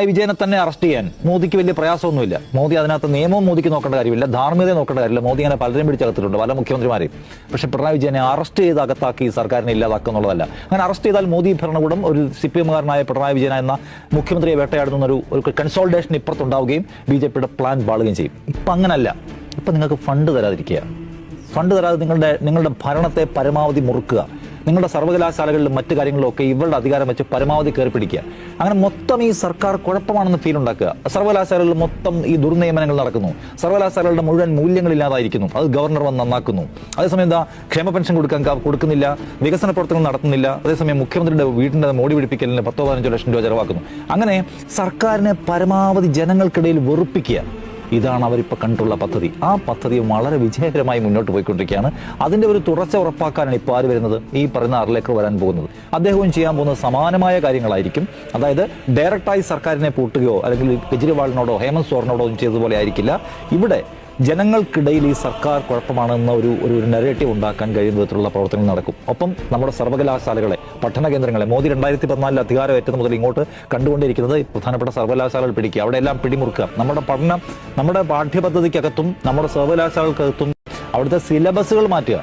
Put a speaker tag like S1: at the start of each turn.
S1: പിണറായി വിജയനെ തന്നെ അറസ്റ്റ് ചെയ്യാൻ മോദിക്ക് വലിയ പ്രയാസമൊന്നുമില്ല. മോദി അതിനകത്ത് നിയമവും മോദിക്ക് നോക്കേണ്ട കാര്യമില്ല ധാർമ്മികത നോക്കേണ്ട കാര്യമില്ല. മോദി അങ്ങനെ പലരും പിടിച്ചകത്തിട്ടുണ്ട് പല മുഖ്യമന്ത്രിമാരെയും. പക്ഷെ പിണറായി വിജയനെ അറസ്റ്റ് ചെയ്ത് അകത്താക്കി സർക്കാരിനെ ഇല്ലാതാക്കുക എന്നുള്ളതല്ല. അങ്ങനെ അറസ്റ്റ് ചെയ്താൽ മോദി ഭരണകൂടം ഒരു സി പി എമ്മുകാരനായ പിണറായി വിജയൻ എന്ന മുഖ്യമന്ത്രിയെ വേട്ടയാടുന്ന ഒരു ഒരു കൺസോൾട്ടേഷൻ ഇപ്പുറത്തുണ്ടാവുകയും ബി ജെ പിയുടെ പ്ലാൻ പാളുകയും ചെയ്യും. ഇപ്പം അങ്ങനല്ല. ഇപ്പം നിങ്ങൾക്ക് ഫണ്ട് തരാതിരിക്കുക. ഫണ്ട് തരാതെ നിങ്ങളുടെ നിങ്ങളുടെ ഭരണത്തെ പരമാവധി മുറുക്കുക. നിങ്ങളുടെ സർവകലാശാലകളിലും മറ്റു കാര്യങ്ങളിലൊക്കെ ഇവരുടെ അധികാരം വെച്ച് പരമാവധി കയറി പിടിക്കുക. അങ്ങനെ മൊത്തം ഈ സർക്കാർ കുഴപ്പമാണെന്ന് ഫീൽ ഉണ്ടാക്കുക. സർവകലാശാലകളിൽ മൊത്തം ഈ ദുർനിയമനങ്ങൾ നടക്കുന്നു. സർവകലാശാലകളുടെ മുഴുവൻ മൂല്യങ്ങളില്ലാതായിരിക്കുന്നു. അത് ഗവർണർ വന്ന് നന്നാക്കുന്നു. അതേസമയം എന്താ ക്ഷേമ പെൻഷൻ കൊടുക്കാൻ കൊടുക്കുന്നില്ല വികസന പ്രവർത്തനങ്ങൾ നടത്തുന്നില്ല അതേസമയം മുഖ്യമന്ത്രിയുടെ വീടിന്റെ മോടി പിടിപ്പിക്കലിന് പത്തോ പതിനഞ്ചോ ലക്ഷം രൂപ ചെലവാക്കുന്നു. അങ്ങനെ സർക്കാരിനെ പരമാവധി ജനങ്ങൾക്കിടയിൽ വെറുപ്പിക്കുക. ഇതാണ് അവരിപ്പോൾ കണ്ടുള്ള പദ്ധതി. ആ പദ്ധതി വളരെ വിജയകരമായി മുന്നോട്ട് പോയിക്കൊണ്ടിരിക്കുകയാണ്. അതിന്റെ ഒരു തുടർച്ച ഉറപ്പാക്കാനാണ് ഇപ്പോൾ ആര് വരുന്നത്? ഈ പറയുന്ന ആറിലേക്ക് വരാൻ പോകുന്നത്. അദ്ദേഹവും ചെയ്യാൻ പോകുന്നത് സമാനമായ കാര്യങ്ങളായിരിക്കും. അതായത് ഡയറക്റ്റായി സർക്കാരിനെ പൂട്ടുകയോ അല്ലെങ്കിൽ കെജ്രിവാളിനോടോ ഹേമന്ത് സോറിനോടോ ഒന്നും ചെയ്തതുപോലെ ആയിരിക്കില്ല. ഇവിടെ ജനങ്ങൾക്കിടയിൽ ഈ സർക്കാർ കുഴപ്പമാണെന്ന ഒരു ഒരു നെറേറ്റീവ് ഉണ്ടാക്കാൻ കഴിയുന്ന വിധത്തിലുള്ള പ്രവർത്തനങ്ങൾ നടക്കും. ഒപ്പം നമ്മുടെ സർവകലാശാലകളെ പഠന കേന്ദ്രങ്ങളെ മോദി രണ്ടായിരത്തി പതിനാലിൽ അധികാരം ഏറ്റത് മുതൽ ഇങ്ങോട്ട് കണ്ടുകൊണ്ടിരിക്കുന്നത് പ്രധാനപ്പെട്ട സർവകലാശാലകൾ പിടിക്കുക അവിടെ എല്ലാം പിടിമുറുക്കുക. നമ്മുടെ പഠനം നമ്മുടെ പാഠ്യപദ്ധതിക്കകത്തും നമ്മുടെ സർവകലാശാലകൾക്കകത്തും അവിടുത്തെ സിലബസുകൾ മാറ്റുക.